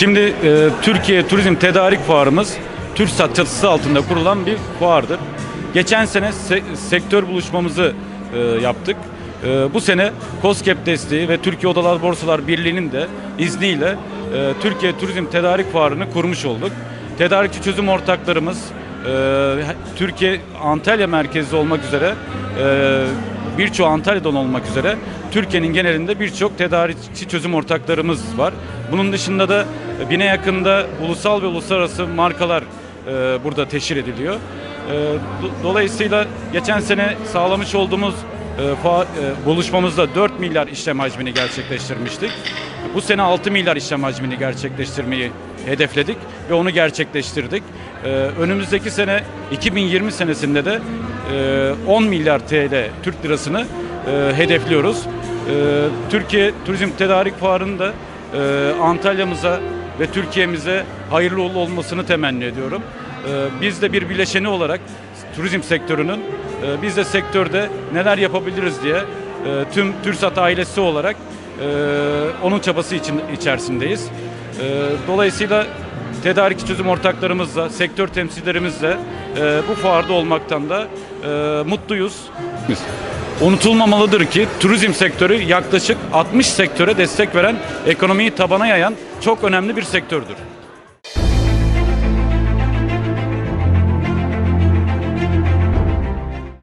Şimdi e, Türkiye Turizm Tedarik Fuarımız TÜRSAT çatısı altında kurulan bir fuardır. Geçen sene se- sektör buluşmamızı e, yaptık. E, bu sene COSGAP desteği ve Türkiye Odalar Borsalar Birliği'nin de izniyle e, Türkiye Turizm Tedarik Fuarı'nı kurmuş olduk. Tedarikçi çözüm ortaklarımız e, Türkiye Antalya merkezli olmak üzere e, birçoğu Antalya'dan olmak üzere Türkiye'nin genelinde birçok tedarikçi çözüm ortaklarımız var. Bunun dışında da bine yakında ulusal ve uluslararası markalar e, burada teşhir ediliyor. E, do- dolayısıyla geçen sene sağlamış olduğumuz e, e, buluşmamızda 4 milyar işlem hacmini gerçekleştirmiştik. Bu sene 6 milyar işlem hacmini gerçekleştirmeyi hedefledik ve onu gerçekleştirdik. E, önümüzdeki sene 2020 senesinde de e, 10 milyar TL Türk lirasını e, hedefliyoruz. E, Türkiye Turizm Tedarik Fuarı'nı da e, Antalya'mıza ve Türkiye'mize hayırlı uğurlu olmasını temenni ediyorum. E, biz de bir bileşeni olarak turizm sektörünün e, biz de sektörde neler yapabiliriz diye e, tüm TÜRSAT ailesi olarak onun çabası için içerisindeyiz. E, dolayısıyla tedarik çözüm ortaklarımızla, sektör temsilcilerimizle e, bu fuarda olmaktan da e, mutluyuz. Unutulmamalıdır ki turizm sektörü yaklaşık 60 sektöre destek veren, ekonomiyi tabana yayan çok önemli bir sektördür.